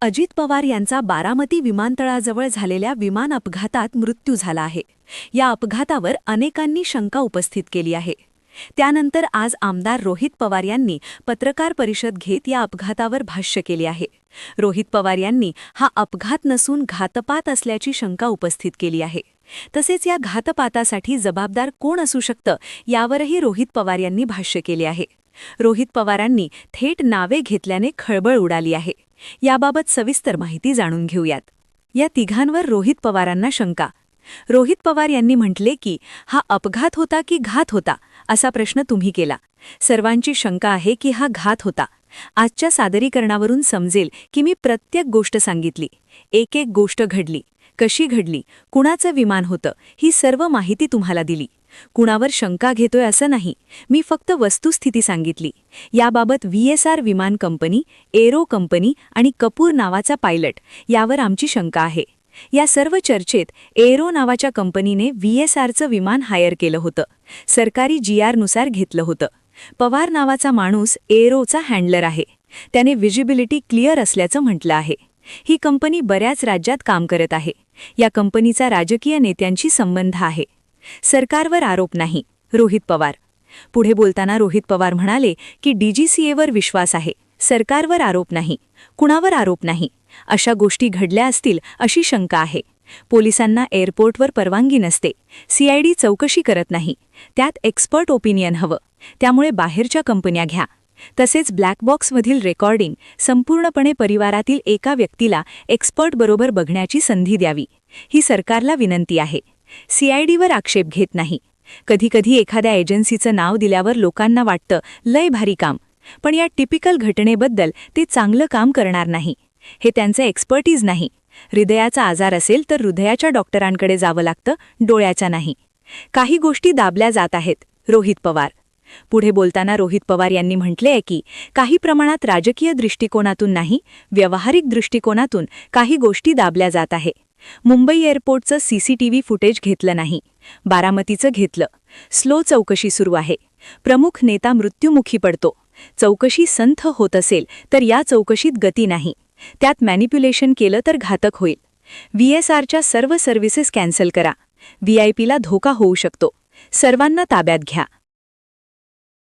अजित पवार यांचा बारामती विमानतळाजवळ झालेल्या विमान अपघातात मृत्यू झाला आहे. या अपघातावर अनेकांनी शंका उपस्थित केली आहे. त्यानंतर आज आमदार रोहित पवार यांनी पत्रकार परिषद घेत या अपघातावर भाष्य केले आहे. रोहित पवार यांनी हा अपघात नसून घातपात असल्याची शंका उपस्थित केली आहे. तसेच या घातपातासाठी जबाबदार कोण असू शकतं यावरही रोहित पवार यांनी भाष्य केले आहे. रोहित पवारांनी थेट नावे घेतल्याने खळबळ उडाली आहे. याबाबत सविस्तर माहिती जाणून घेऊयात. या तिघांवर रोहित पवारांना शंका. रोहित पवार यांनी म्हटले की हा अपघात होता की घात होता असा प्रश्न तुम्ही केला. सर्वांची शंका आहे की हा घात होता. आजच्या सादरीकरणावरून समजेल की मी प्रत्येक गोष्ट सांगितली. एक एक गोष्ट घडली. कशी घडली कुणाचं विमान होतं ही सर्व माहिती तुम्हाला दिली. कुणावर शंका घेतोय असं नाही मी फक्त वस्तुस्थिती सांगितली. याबाबत व्ही एस आर विमान कंपनी एरो कंपनी आणि कपूर नावाचा पायलट यावर आमची शंका आहे. या सर्व चर्चेत एरो नावाच्या कंपनीने व्ही एस आरचं विमान हायर केलं होतं. सरकारी जी आरनुसार घेतलं होतं. पवार नावाचा माणूस एरोचा हँडलर आहे. त्याने विजिबिलिटी क्लिअर असल्याचं म्हटलं आहे. ही कंपनी बऱ्याच राज्यात काम करत आहे. या कंपनीचा राजकीय नेत्यांशी संबंध आहे. सरकारवर आरोप नाही. रोहित पवार. पुढे बोलताना रोहित पवार म्हणाले की डीजीसीएवर विश्वास आहे. सरकारवर आरोप नाही. कुणावर आरोप नाही? अशा गोष्टी घडल्या असतील अशी शंका आहे. पोलिसांना एअरपोर्टवर परवानगी नसते. सीआयडी चौकशी करत नाही. त्यात एक्सपर्ट ओपिनियन हवं. त्यामुळे बाहेरच्या कंपन्या घ्या. तसेच ब्लॅक बॉक्समधील रेकॉर्डिंग संपूर्णपणे परिवारातील एका व्यक्तीला एक्सपर्टबरोबर बघण्याची संधी द्यावी ही सरकारला विनंती आहे. सीआयडीवर आक्षेप घेत नाही. कधीकधी एखाद्या एजन्सीचं नाव दिल्यावर लोकांना वाटतं लय भारी काम. पण या टिपिकल घटनेबद्दल ते चांगलं काम करणार नाही. हे त्यांचं एक्सपर्टीज नाही. हृदयाचा आजार असेल तर हृदयाच्या डॉक्टरांकडे जावं लागतं डोळ्याच्या नाही. काही गोष्टी दाबल्या जात आहेत रोहित पवार. पुढे बोलताना रोहित पवार यांनी म्हटले आहे की काही प्रमाणात राजकीय दृष्टिकोनातून नाही व्यावहारिक दृष्टिकोनातून काही गोष्टी दाबल्या जात आहे. मुंबई एअरपोर्टचं सीसीटीव्ही फुटेज घेतलं नाही. बारामतीचं घेतलं. स्लो चौकशी सुरू आहे. प्रमुख नेता मृत्युमुखी पडतो. चौकशी संथ होत असेल तर या चौकशीत गती नाही. त्यात मॅनिप्युलेशन केलं तर घातक होईल. व्हीएसआरच्या सर्व सर्व्हिसेस कॅन्सल करा. व्हीआयपीला धोका होऊ शकतो. सर्वांना ताब्यात घ्या.